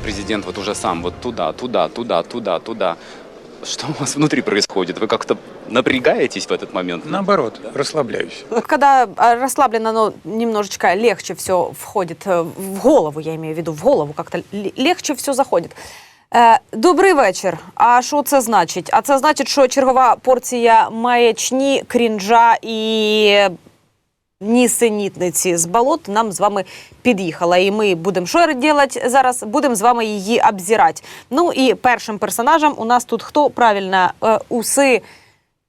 Президент вот уже сам вот туда, туда, туда, туда, туда. Что у вас внутри происходит? Вы как-то напрягаетесь в этот момент? Наоборот, расслабляюсь. Когда а, расслаблено, но немножечко легче все входит э, в голову, я имею в виду, в голову как-то л- легче все заходить. Е, добрий вечір. А що це значить? А це значить, що чергова порція маячні, крінжа і нісенітниці з болот нам з вами під'їхала. І ми будемо що робити зараз? Будемо з вами її обзирати. Ну і першим персонажем у нас тут хто? Правильно, е, уси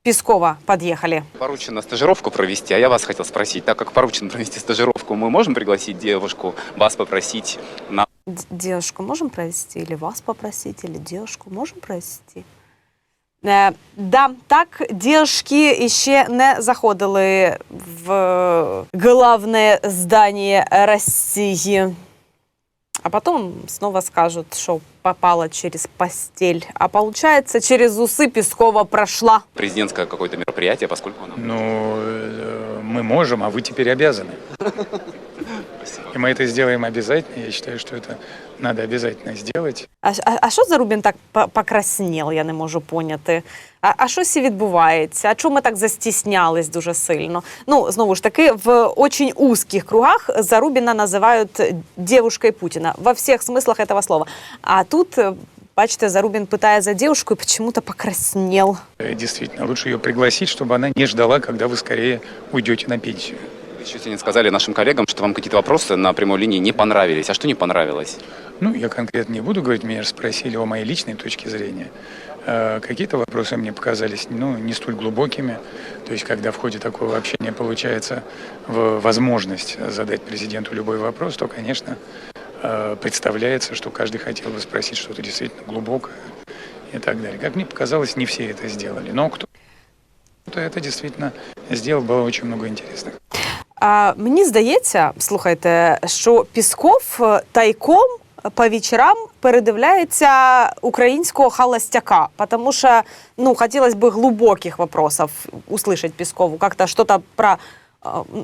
Піскова під'їхали. Поручено стажировку провести, а я вас хотел спросить, так как поручено провести стажировку, мы можем пригласить девушку, вас попросить на Д- Девушку можем провести? Или вас попросить? Или девушку можем провести? Е, да, так, девушки ще не заходили в главное здание России. А потом снова скажут, что попала через постель. А получается, через усы Пескова прошла. президентское какое-то мероприятие, поскольку оно... Ну, э, мы можем, а вы теперь обязаны. И мы это сделаем обязательно. Я считаю, что это надо обязательно сделать. А, а, а що Зарубін так по- покраснів, я не можу поняти. А, а що сі відбувається? А чому ми так застіснялись дуже сильно? Ну, знову ж таки, в очень узких кругах Зарубіна називають дівушкою Путіна во всіх смислах этого слова. А тут, е, бачите, Зарубін питає за дівушку і почему-то покраснел. Э, Действительно, лучше ее пригласить, чтобы она не ждала, когда вы скорее уйдете на пенсию. Вы чуть не сказали нашим коллегам, что вам какие-то вопросы на прямой линии не понравились. А что не понравилось? Ну, я конкретно не буду говорить, меня спросили о моей личной точке зрения. Э, Какие-то вопросы мне показались ну, не столь глубокими. То есть, когда в ходе такого общения получается возможность задать президенту любой вопрос, то, конечно, э, представляется, что каждый хотел бы спросить что-то действительно глубокое и так далее. Как мне показалось, не все это сделали. Но кто-то это действительно сделал, было очень много интересных. А, мені здається, слухайте, що Пісков е, тайком по вечорам передивляється українського холостяка, тому що ну, хотілося б глибоких вопросов услышать Піскову, как-то что-то про е,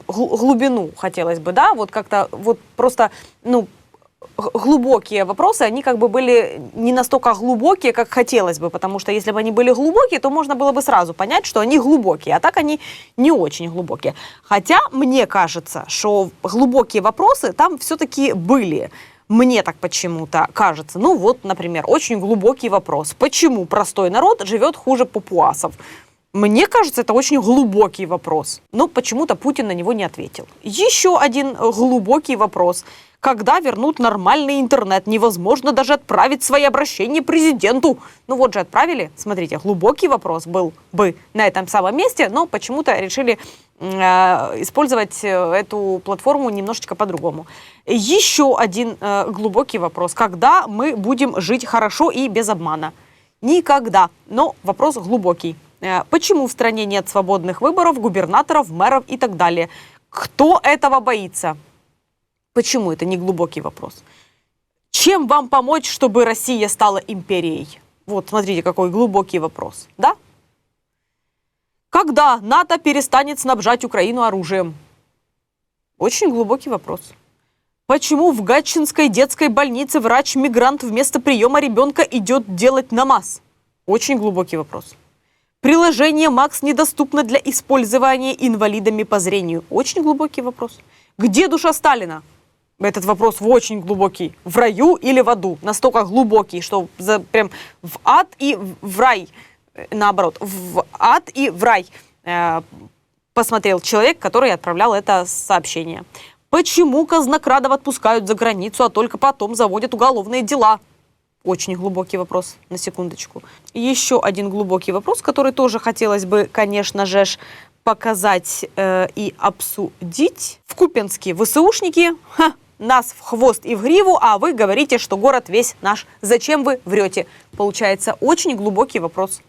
гл- глубину хотелось бы, да, вот как-то вот просто, ну, глубокие вопросы, они как бы были не настолько глубокие, как хотелось бы, потому что если бы они были глубокие, то можно было бы сразу понять, что они глубокие, а так они не очень глубокие. Хотя мне кажется, что глубокие вопросы там все-таки были. Мне так почему-то кажется. Ну вот, например, очень глубокий вопрос. Почему простой народ живет хуже папуасов? Мне кажется, это очень глубокий вопрос. Но почему-то Путин на него не ответил. Еще один э, глубокий вопрос. Когда вернут нормальный интернет? Невозможно даже отправить свои обращения президенту. Ну вот же отправили. Смотрите, глубокий вопрос был бы на этом самом месте, но почему-то решили э, использовать э, эту платформу немножечко по-другому. Еще один э, глубокий вопрос. Когда мы будем жить хорошо и без обмана? Никогда. Но вопрос глубокий. Э, Почему в стране нет свободных выборов, губернаторов, мэров и так далее? Кто этого боится? Почему это не глубокий вопрос? Чем вам помочь, чтобы Россия стала империей? Вот, смотрите, какой глубокий вопрос, да? Когда НАТО перестанет снабжать Украину оружием? Очень глубокий вопрос. Почему в Гатчинской детской больнице врач-мигрант вместо приема ребенка идет делать намаз? Очень глубокий вопрос. Приложение МАКС недоступно для использования инвалидами по зрению. Очень глубокий вопрос. Где душа Сталина? Этот вопрос очень глубокий. В раю или в аду? Настолько глубокий, что за- прям в ад и в- рай. Э, Наоборот, в ад и в рай э, посмотрел человек, который отправлял это сообщение. Почему казнокрадов отпускают за границу, а только потом заводят уголовные дела? Очень глубокий вопрос, на секундочку. Еще один глубокий вопрос, который тоже хотелось бы, конечно же, показать э, и обсудить. В Купенске ВСУшники ха, нас в хвост и в гриву, а вы говорите, что город весь наш. Зачем вы врете? Получается очень глубокий вопрос.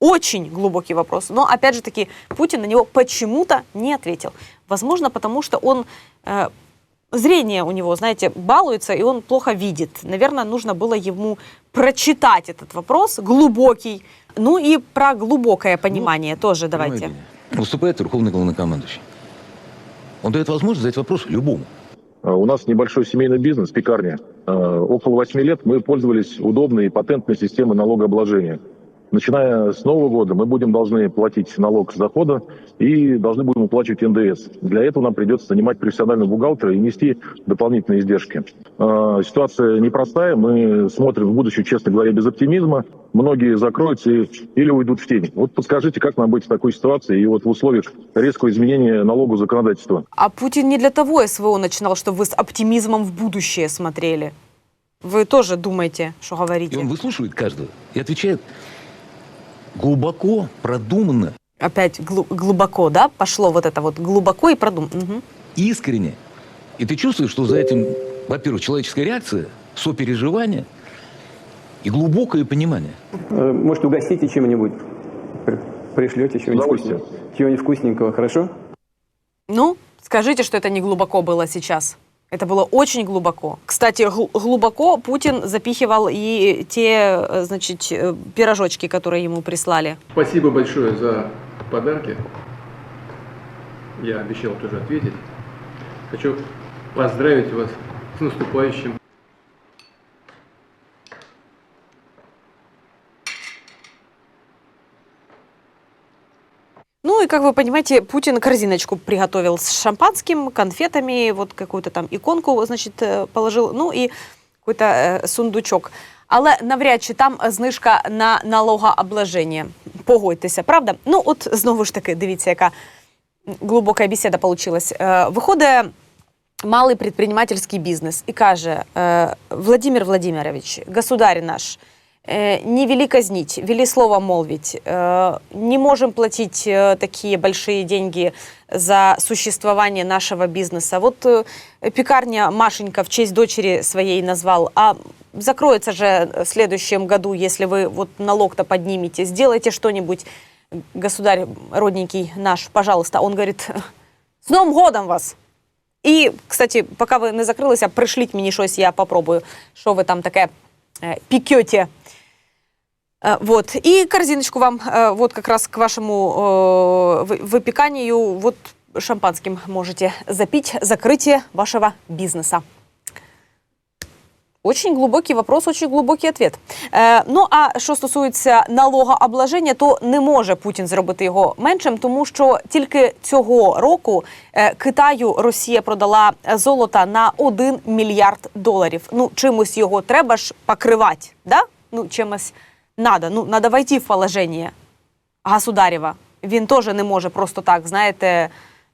Очень глубокий вопрос. Но, опять же таки, Путин на него почему-то не ответил. Возможно, потому что он... э, зрение у него, знаете, балуется, и он плохо видит. Наверное, нужно было ему прочитать этот вопрос, глубокий. Ну и про глубокое понимание тоже давайте. Понимаете, Выступает верховный главнокомандующий. Он дает возможность задать вопрос любому. Э, У нас небольшой семейный бизнес, пекарня. Э, Около 8 лет мы пользовались удобной и патентной системой налогообложения. Начиная с Нового года мы будем должны платить налог с дохода и должны будем уплачивать НДС. Для этого нам придется нанимать профессионального бухгалтера и нести дополнительные издержки. Э, Ситуация непростая, мы смотрим в будущее, честно говоря, без оптимизма. Многие закроются и- или уйдут в тень. Вот подскажите, как нам быть в такой ситуации и вот в условиях резкого изменения налогового законодательства? А Путин не для того СВО начинал, чтобы вы с оптимизмом в будущее смотрели. Вы тоже думаете, что И говорите. он выслушивает каждого и отвечает глубоко, продуманно, Опять глу- глубоко, да, пошло вот это вот глубоко и продум. Мгм. искренне. И ты чувствуешь, что за этим, во-первых, человеческая реакция, сопереживание и глубокое понимание. Э, Может, угостите чем-нибудь? При- Пришлете чего-нибудь вкусненького? Чего-нибудь вкусненького, хорошо? Ну, скажите, что это не глубоко было сейчас. Это было очень глубоко. Кстати, гл- глубоко Путин запихивал и те, э, значит, э, пирожочки, которые ему прислали. Спасибо большое за подарки. Я обещал тоже ответить. Хочу поздравить вас с наступающим Ну и, как вы понимаете, Путин корзиночку приготовил с шампанским, конфетами, вот какую-то там иконку, значит, е, положил, ну і какой-то е, сундучок. Але навряд чи там знижка на налогообложення. Погодьтеся, правда? Ну, от знову ж таки, дивіться, яка глибока бесіда получилась. Е, Виходить малий предпринимательский бізнес і каже: е, Владимир Владимирович, государь наш, э, не вели казнить, вели слово молвить. Э, Не можем платить э, такие большие деньги за существование нашего бизнеса. Вот э, пекарня Машенька в честь дочери своей назвал, а закроется же в следующем году, если вы вот налог-то поднимете, сделайте что-нибудь, государь родненький наш, пожалуйста. Он говорит, с Новым годом вас! І, кстати, поки ви не закрилися, пришліть мені щось, я попробую, що ви там таке е, пікете. Е, Вот. И корзиночку вам э, вот как раз к вашему э, вы- выпеканию вот шампанским можете запить закрытие вашего бизнеса. Очень глибокий вопрос, очень глибокий ответ. Е, ну а що стосується налогообложення, то не може Путін зробити його меншим, тому що тільки цього року е, Китаю Росія продала золота на 1 мільярд доларів. Ну чимось його треба ж покривати, да? Ну чимось надо. Ну надо войти в положення государєва. Він теж не може просто так, знаєте,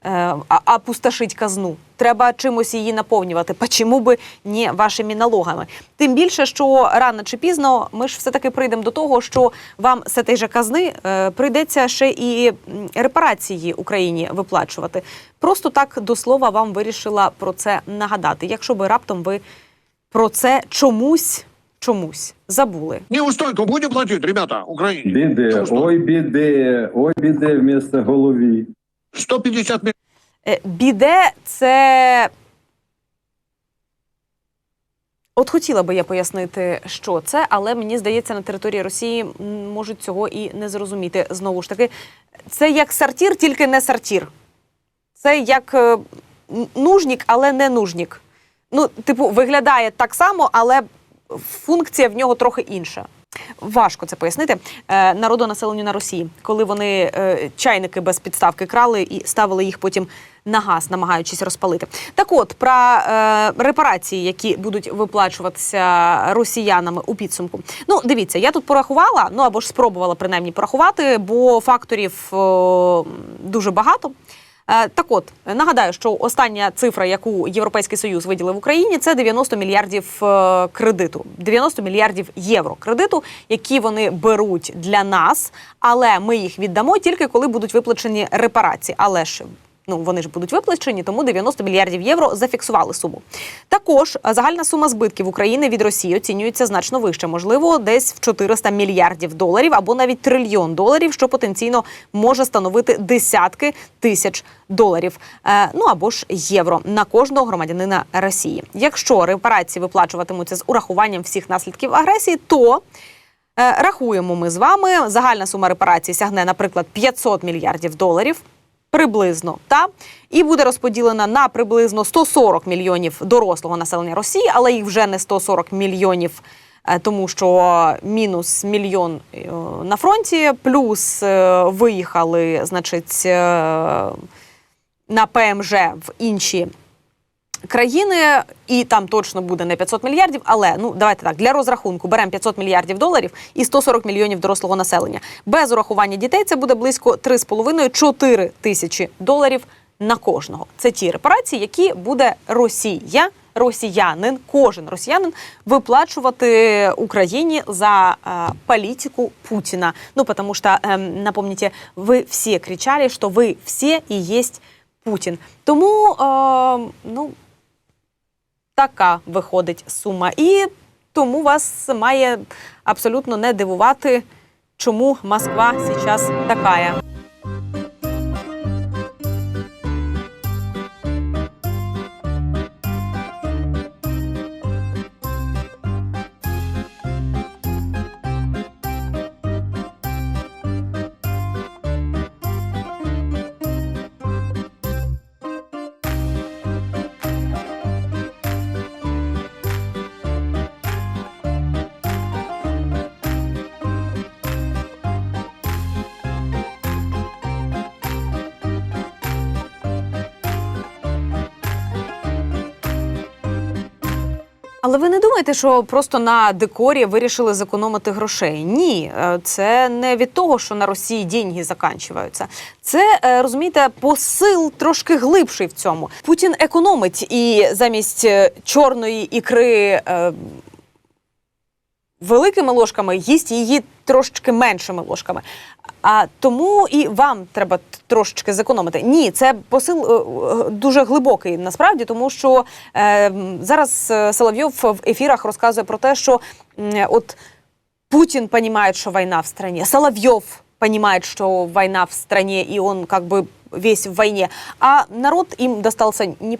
е, опустошить казну. Треба чимось її наповнювати. Почому би не вашими налогами? Тим більше, що рано чи пізно ми ж все-таки прийдемо до того, що вам з цієї же казни е, прийдеться ще і репарації Україні виплачувати. Просто так до слова вам вирішила про це нагадати. Якщо би раптом ви про це чомусь чомусь забули. Неустойку будем платить, ребята, Украине? Что? ой біде, ой біде вмісто голові. 150 миллионов. Е, Біде це. От хотіла би я пояснити, що це, але мені здається, на території Росії м, можуть цього і не зрозуміти. Знову ж таки, це як сортір, тільки не сортір. Це як е, н- нужнік, але не нужнік. Ну, типу, виглядає так само, але функція в нього трохи інша. Важко це пояснити е, народонаселенню на Росії, коли вони е, чайники без підставки крали і ставили їх потім на газ, намагаючись розпалити. Так от про е, репарації, які будуть виплачуватися росіянами у підсумку. Ну, дивіться, я тут порахувала, ну або ж спробувала принаймні порахувати, бо факторів дуже багато. Е, Так от нагадаю, що остання цифра, яку Європейський Союз виділив Україні, це 90 мільярдів е, кредиту, 90 мільярдів євро кредиту, які вони беруть для нас, але ми їх віддамо тільки коли будуть виплачені репарації. Але ж ну вони ж будуть виплачені, тому 90 мільярдів євро зафіксували суму. Також е, загальна сума збитків України від Росії оцінюється значно вище, можливо, десь в 400 мільярдів доларів або навіть трильйон доларів, що потенційно може становити десятки тисяч доларів, е, ну або ж євро на кожного громадянина Росії. Якщо репарації виплачуватимуться з урахуванням всіх наслідків агресії, то Е, Рахуємо ми з вами. Загальна сума репарацій сягне, наприклад, 500 мільярдів доларів. Приблизно, та і буде розподілена на приблизно 140 мільйонів дорослого населення Росії, але їх вже не 140 мільйонів. е, Тому що мінус мільйон е, на фронті, плюс е, виїхали, значить, на ПМЖ в інші країни, і там точно буде не 500 мільярдів. Але ну давайте так для розрахунку беремо 500 мільярдів доларів і 140 мільйонів дорослого населення. Без урахування дітей це буде близько 3,5-4 тисячі доларів на кожного. Це ті репарації, які буде Росія. Росіянин, кожен росіянин виплачувати Україні за э, политику Путина. Ну, потому что, эм, напомните, вы все кричали, что вы все и есть Путін. Тому, е, ну, Така виходить сума. І тому вас має абсолютно не дивувати, чому Москва зараз така. Але ви не думаєте, що просто на декорі вирішили зекономити грошей? Ні, е, це не від того, що на Росії деньги заканчуються. Це е, розумієте, посил трошки глибший в цьому. Путін економить і замість е, чорної ікри. Е, Великими ложками їсть її трошечки меншими ложками. А тому і вам треба трошечки зекономити. Ні, це посил е, е, дуже глибокий насправді, тому що е, зараз е, Соловйов в ефірах розказує про те, що м, от Путин понимает, что война в стране, Соловьев понимает, что война в стране, и он как бы весь в войне, а народ им достался не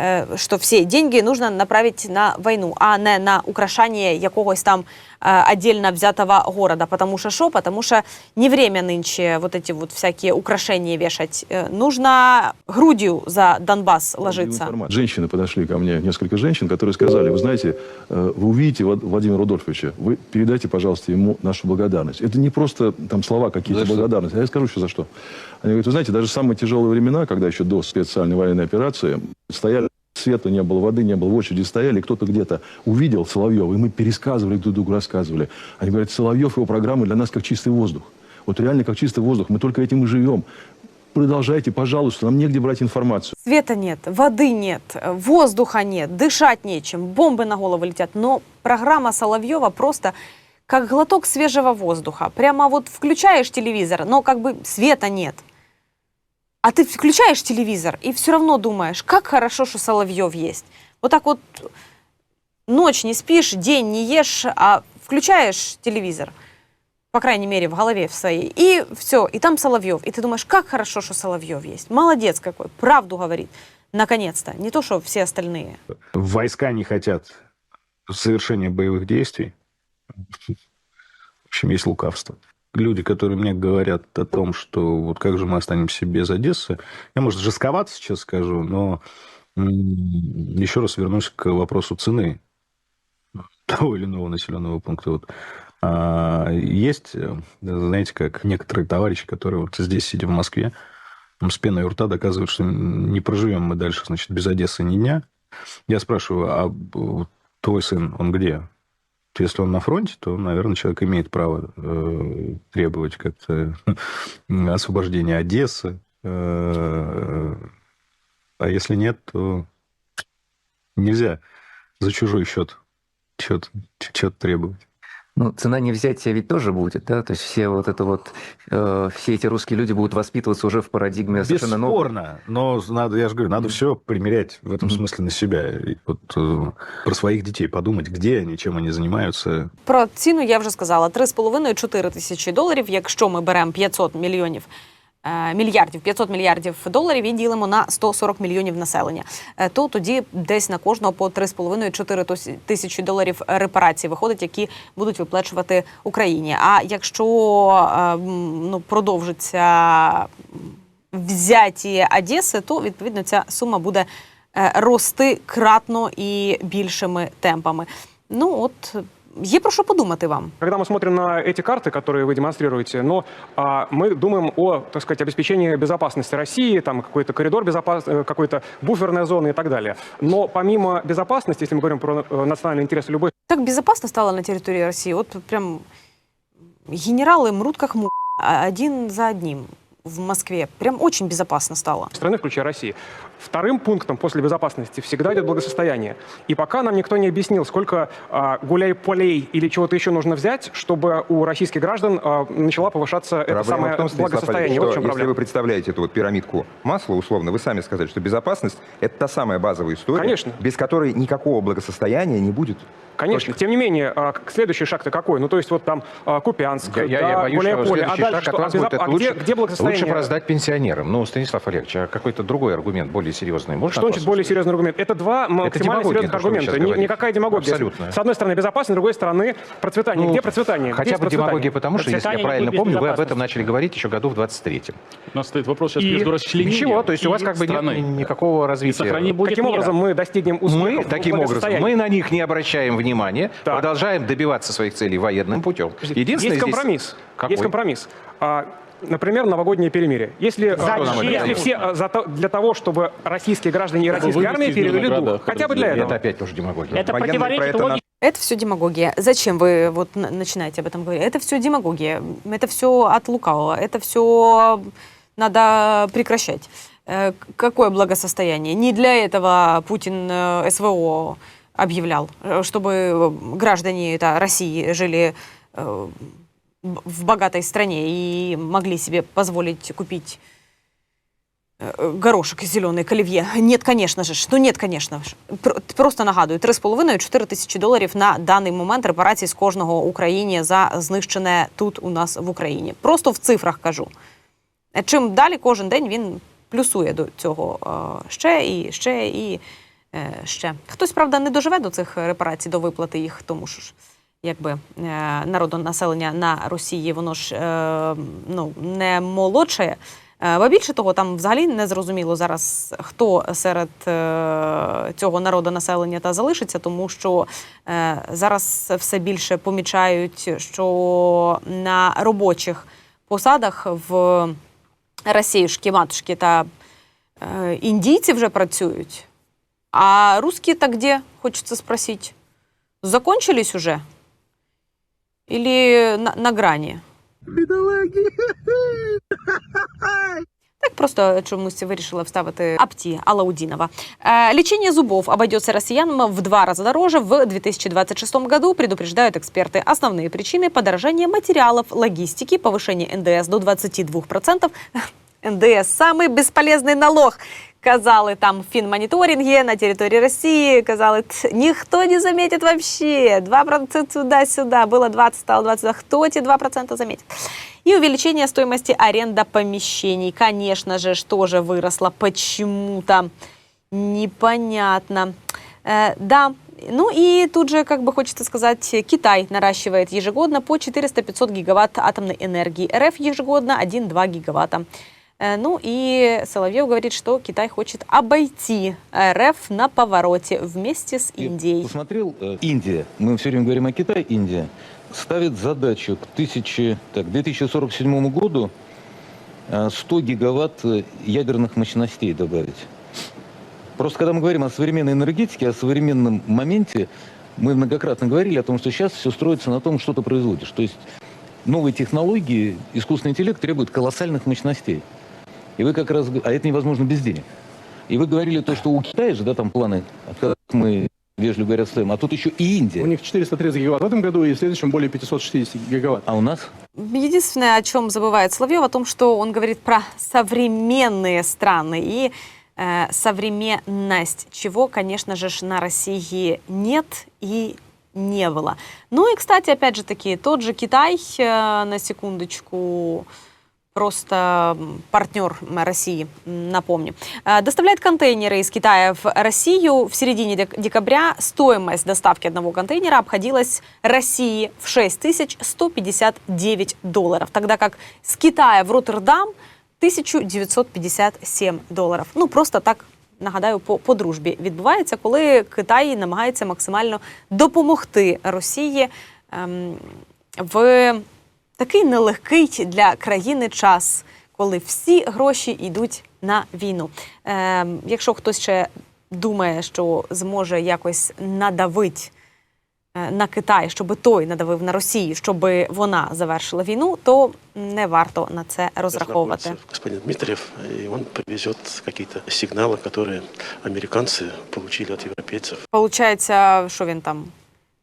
э, что все деньги нужно направить на войну, а не на украшание якогось там отдельно взятого города. Потому что что? Потому что не время нынче вот эти вот всякие украшения вешать. Э, Нужно грудью за Донбасс ложиться. Женщины подошли ко мне, несколько женщин, которые сказали, вы знаете, э, вы увидите Влад- Владимира Рудольфовича, вы передайте, пожалуйста, ему нашу благодарность. Это не просто там слова какие-то благодарности, а я скажу еще за что. Они говорят, вы знаете, даже самые тяжелые времена, когда еще до специальной военной операции, стояли света не было, воды не было, в очереди стояли, кто-то где-то увидел Соловьева, и мы пересказывали друг другу, рассказывали. Они говорят, Соловьев, его программы для нас как чистый воздух. Вот реально как чистый воздух, мы только этим и живем. Продолжайте, пожалуйста, нам негде брать информацию. Света нет, воды нет, воздуха нет, дышать нечем, бомбы на голову летят. Но программа Соловьева просто как глоток свежего воздуха. Прямо вот включаешь телевизор, но как бы света нет. А ты включаешь телевизор и все равно думаешь, как хорошо, что Соловьев есть. Вот так вот ночь не спишь, день не ешь, а включаешь телевизор, по крайней мере, в голове в своей, и все, и там Соловьев. И ты думаешь, как хорошо, что Соловьев есть. Молодец какой, правду говорит. Наконец-то. Не то, что все остальные. Войска не хотят совершения боевых действий. В общем, есть лукавство. Люди, которые мне говорят о том, что вот как же мы останемся без Одессы, я, может, жестковато сейчас скажу, но еще раз вернусь к вопросу цены того или иного населенного пункта. Вот. А, есть, э, знаете, как некоторые товарищи, которые вот здесь, сидя в Москве, с пеной у рта доказывают, что не проживем мы дальше, значит, без Одессы ни дня. Я спрашиваю, а вот твой сын, он где? Если он на фронте, то, наверное, человек имеет право э, требовать как-то освобождения Одессы. Э, а если нет, то нельзя за чужой счет что-то требовать. Ну, цена не взятия ведь тоже будет, да? То есть все вот это вот, э, все эти русские люди будут воспитываться уже в парадигме совершенно новой. Бесспорно, но надо, я же говорю, надо все примерять в этом смысле на себя. И вот э, про своих детей подумать, где они, чем они занимаются. Про ціну я вже сказала: 3,5-4 тисячі доларів. Якщо ми беремо 500 мільйонів. е, Мільярдів 500 мільярдів доларів і ділимо на 140 мільйонів населення. Е, То тоді десь на кожного по 3,5-4 тисячі доларів репарацій виходить, які будуть виплачувати Україні. А якщо е, ну продовжиться взяті Одеси, то відповідно ця сума буде рости кратно і більшими темпами. Ну от є про що подумати вам. Когда мы смотрим на эти карты, которые вы демонстрируете, но а, мы думаем о, так сказать, обеспечении безопасности России, там какой-то коридор безопасности, какой-то буферная зона и так далее. Но помимо безопасности, если мы говорим про э, национальные интересы любой Так безопасно стало на территории России. Вот прям генералы мрут как му а один за одним в Москве. Прям очень безопасно стало. страны, включая Россию. Вторым пунктом после безопасности всегда идет благосостояние. И пока нам никто не объяснил, сколько а, гуляй-полей или чего-то еще нужно взять, чтобы у российских граждан а, начала повышаться это Проблема самое в том, благосостояние. Вот что чем если проблема. вы представляете эту вот пирамидку масла, условно, вы сами сказали, что безопасность – это та самая базовая история, Конечно. без которой никакого благосостояния не будет. Конечно. Тем не менее, а, следующий шаг-то какой? Ну, то есть вот там а, Купянск, Я, я- да, я боюсь, что Гуляй-Поле. А дальше шаг что? от А, вас безо- будет это а лучше, где, где благосостояние? лучше раздать пенсионерам. Ну, Станислав Олегович, а какой-то другой аргумент, более серьезный, можно Что значит более серьезный аргумент? Это два максимально серьезных аргумента. Ни- никакая демагогия. Абсолютно. С одной стороны безопасность, с другой стороны процветание. Ну, Где процветание? Хотя Где бы процветание? демагогия, потому что, если я правильно помню, вы об этом начали говорить еще году в 23-м. У нас стоит вопрос сейчас И между расчленением ничего, то есть у вас как бы нет страны. ни- никакого развития. Каким мира. образом мы достигнем успеха Мы, таким образом, мы на них не обращаем внимания, Так. продолжаем добиваться своих целей военным путем. Единственное, есть здесь- компромисс. Какой? Есть компромисс. Например, новогоднее перемирие. Если, Зачем? а, если все а, за то- для того, чтобы российские граждане и российская армия перевели дух. Хотя бы для этого. Это опять тоже демагогия. Это Военные про противоречит это логике. Это все демагогия. Зачем вы вот начинаете об этом говорить? Это все демагогия. Это все от лукавого. Это все надо прекращать. Э, Какое благосостояние? Не для этого Путин э, СВО объявлял, э, чтобы граждане это, России жили в богатой стране и могли себе позволить купить э, горошек зелений к. Нет, конечно же. Ну нет, конечно ж. Просто нагадую, 3,5-4 тисячі доларів на даний момент репарації з кожного Україні за знищене тут у нас в Україні. Просто в цифрах кажу. Е, Чим далі кожен день він плюсує до цього е, ще і ще і е, ще. Хтось, правда, не доживе до цих репарацій, до виплати їх, тому що ж якби е, народонаселення на Росії, воно ж е, ну, не молодше. Е, Ба більше того, там взагалі не зрозуміло зараз, хто серед цього народу населення та залишиться, тому що зараз все більше помічають, що на робочих посадах в Росіюшки, матушки та індійці вже працюють. А русские то где, хочется спросить? Закончились уже? Или на, на грані? Так просто чомусь вирішила вставити Апті Алаудинова. Э, лечение зубов обойдется россиянам в два раза дороже в 2026 году, предупреждают эксперты. Основные причины – подорожание материалов, логистики, повышение НДС до 22%. НДС – самый бесполезный налог. Казали там в фінмоніторингі на території Росії, казали, «Т, ніхто не заметит вообще. 2% туда-сюда, было 20, стало 20, кто эти 2% заметит? И увеличение стоимости аренда помещений, конечно же, ж тоже выросло почему-то. Непонятно. Э, да, ну и тут же, как бы хочется сказать, Китай наращивает ежегодно по 400-500 гигаватт атомной энергии. РФ ежегодно 1-2 гигаватта. Э, Ну и Соловьев говорит, что Китай хочет обойти РФ на повороте вместе с Индией. Посмотрел, э, Индия, мы все время говорим о Китае, Индия, ставит задачу к 1000, так, 2047 году э, 100 гигаватт э, ядерных мощностей добавить. Просто когда мы говорим о современной энергетике, о современном моменте, мы многократно говорили о том, что сейчас все строится на том, что ты производишь. То есть новые технологии, искусственный интеллект требует колоссальных мощностей. И вы как раз... А это невозможно без денег. И вы говорили то, что у Китая же, да, там планы, от которых мы, вежливо говоря, стоим, а тут еще и Индия. У них 430 гигаватт в этом году и в следующем более 560 гигаватт. А у нас? Единственное, о чем забывает Соловьев, о том, что он говорит про современные страны и э, современность, чего, конечно же, на России нет и не было. Ну и, кстати, опять же таки, тот же Китай, э, на секундочку, просто партнер России, напомню, э, доставляет контейнеры из Китая в Россию. В середине дек- декабря стоимость доставки одного контейнера обходилась России в 6159 долларов, тогда как с Китая в Роттердам 1957 доларів. Ну просто так нагадаю, по, по дружбі відбувається, коли Китай намагається максимально допомогти Росії ем, в такий нелегкий для країни час, коли всі гроші йдуть на війну. Ем, якщо хтось ще думає, що зможе якось надавити е, на Китай, щоб той надавив на Росію, щоб вона завершила війну, то не варто на це розраховувати. находится господин Дмитриев, и он привезет какие-то сигналы, которые американцы получили от европейцев, Получається, що він там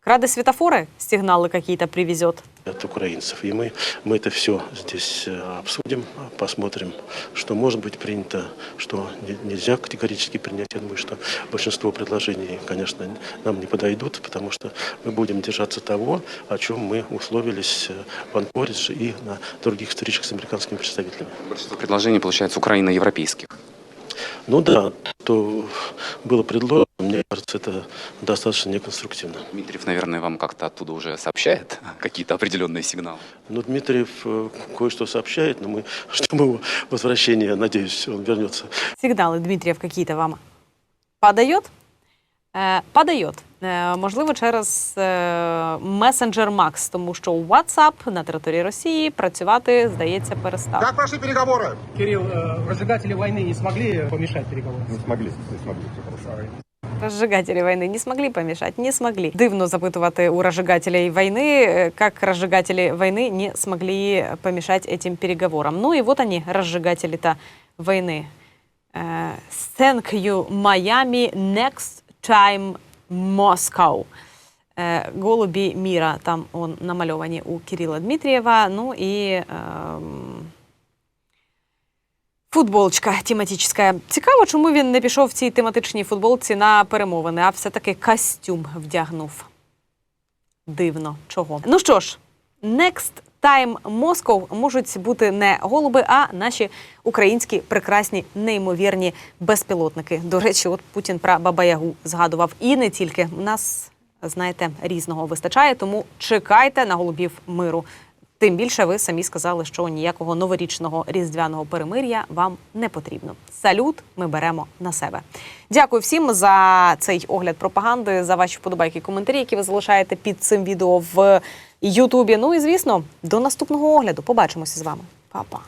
краде світофори, сигнали какие-то привезет. от украинцев. И мы, мы это все здесь э, обсудим, посмотрим, что может быть принято, что не- нельзя категорически принять. Я думаю, что большинство предложений, конечно, нам не подойдут, потому что мы будем держаться того, о чем мы условились э, в Анкоридже и на других встречах с американскими представителями. Большинство предложений, получается, украино-европейских. Ну да, то было предложено, мне кажется, это достаточно неконструктивно. Дмитриев, наверное, вам как-то оттуда уже сообщает какие-то определенные сигналы. Ну, Дмитриев э, кое-что сообщает, но мы ждем его возвращения, надеюсь, он вернется. Сигнали Дмитрієв какие-то вам подает? Е, подает. Е, можливо, через е, месенджер Макс, тому що WhatsApp на території Росії працювати, здається, перестав. Как прошли переговоры? Кирилл, э, разжигатели войны не смогли помешать переговорам? Не смогли, не смогли. Розжигателі війни не смогли помішати, не смогли. Дивно запитувати у розжигателей війни, е, як розжигателі війни не смогли помішати этим переговорам. Ну і вот они, розжигателі-то війни. Е, Thank you, Miami. Next time, Moscow. Е, Голубі міра там он, намальовані у Кирила Дмитрієва. Ну і ем, Футболочка тематична. Цікаво, чому він не пішов в цій тематичній футболці на перемовини, а все-таки костюм вдягнув. Дивно, чого. Ну що ж, next time Moscow можуть бути не голуби, а наші українські прекрасні, неймовірні безпілотники. До речі, от Путін про Бабаягу згадував. І не тільки у нас, знаєте, різного вистачає, тому чекайте на голубів миру. Тим більше ви самі сказали, що ніякого новорічного різдвяного перемир'я вам не потрібно. Салют ми беремо на себе. Дякую всім за цей огляд пропаганди, за ваші вподобайки, і коментарі, які ви залишаєте під цим відео в Ютубі. Ну і звісно, до наступного огляду. Побачимося з вами. Па-па.